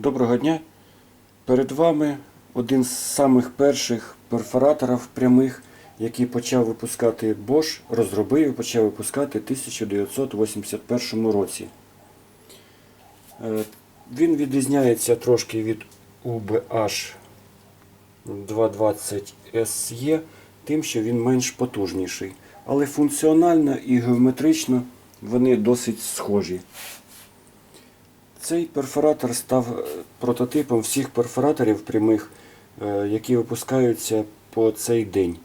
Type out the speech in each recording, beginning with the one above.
Доброго дня. Перед вами один з самих перших перфораторів прямих, який почав випускати Bosch, розробив і почав випускати в 1981 році. Е, Він відрізняється трошки від UBH 220 SE, тим, що він менш потужніший. Але функціонально і геометрично вони досить схожі. Цей перфоратор став е, прототипом всіх перфораторів прямих, е, які випускаються по цей день.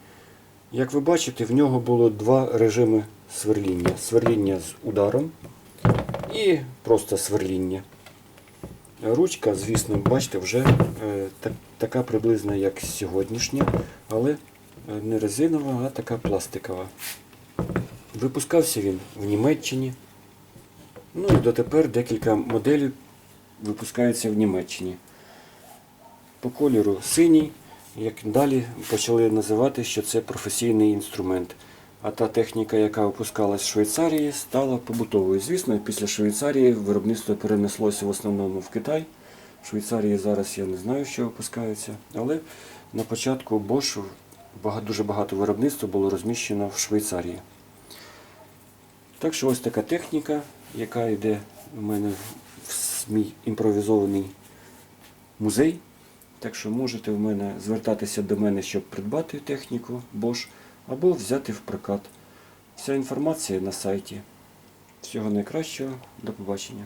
Як ви бачите, в нього було два режими сверління. Сверління з ударом і просто сверління. Ручка, звісно, бачите, вже е, така приблизна, як сьогоднішня, але не резинова, а така пластикова. Випускався він в Німеччині. Ну і дотепер декілька моделей випускаються в Німеччині. По кольору синій, як далі почали називати, що це професійний інструмент. А та техніка, яка випускалась в Швейцарії, стала побутовою. Звісно, після Швейцарії виробництво перенеслося в основному в Китай. В Швейцарії зараз я не знаю, що випускається, але на початку Bosch дуже багато виробництва було розміщено в Швейцарії. Так що ось така техніка, яка йде у мене в мій імпровізований музей. Так що можете в мене звертатися до мене, щоб придбати техніку Bosch або взяти в прокат. Вся інформація на сайті. Всього найкращого, до побачення.